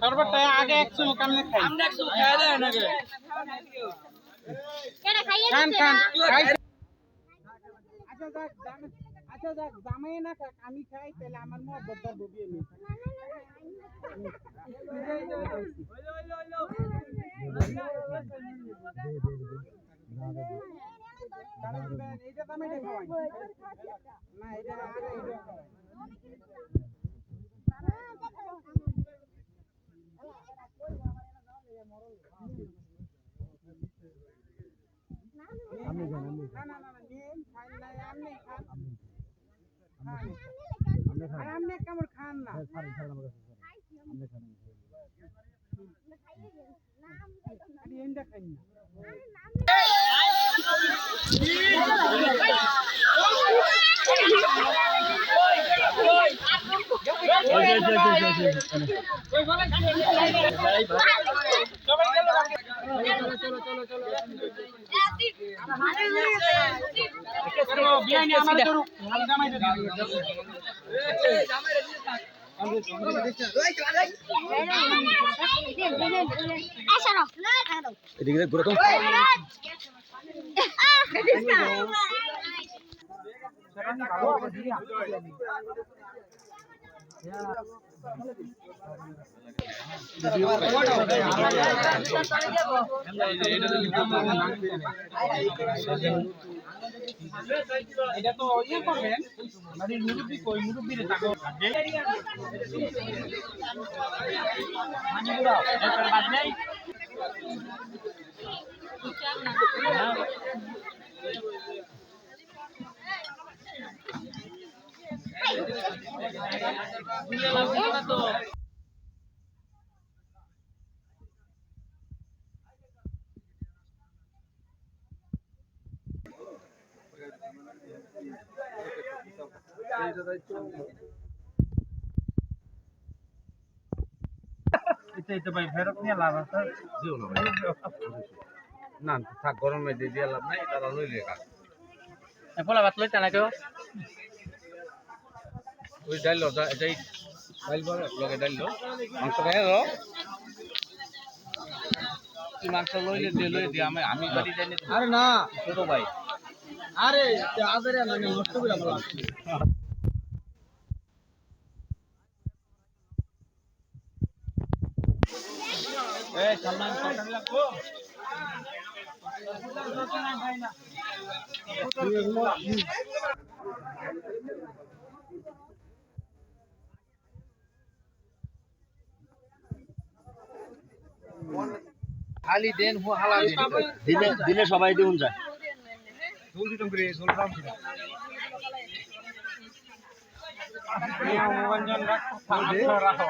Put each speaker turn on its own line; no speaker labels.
শরবতটা আগে এক খাই আচ্ছা যাক জামাই- না খাক আমি খাই তাহলে আমার মহব্বত ধরবো বিয়ে নিয়ে এইটা জামাইটা খাওয়াই না এটা আগে এইটা না না না না নিন খান না আপনি খান না এন্ডা খান না
এদিকে ঘুরে তো।
এটা তো ইয়ে করবেন মানে মুরব্বি কই মুরব্বিরে তাকে এটা এটা ভাই ফেরত নিয়ে লাভ আছে?
না থাক গরমে দিয়ে দিয়ে লাভ নাই তারা লইলে কাজ।
পোলা ভাত লইতে না কেউ?
ওই ডাইল এটাই ডাইল বড় লগে ডাইল মাংস খাই দাও। তুই মাংস লইলে দিয়ে লই দিয়ে আমি আমি বাড়ি যাই আরে না। ছোট ভাই।
আরে আদের না নষ্ট করে আমরা এই সালমান সরকার লাগবো?
খালি দেন হু হালা
দিলে দিলে সবাই দিউন যায়।
ঝোল দিতাম করে ঝোল খাম
মঞ্জন রাখ রাখো।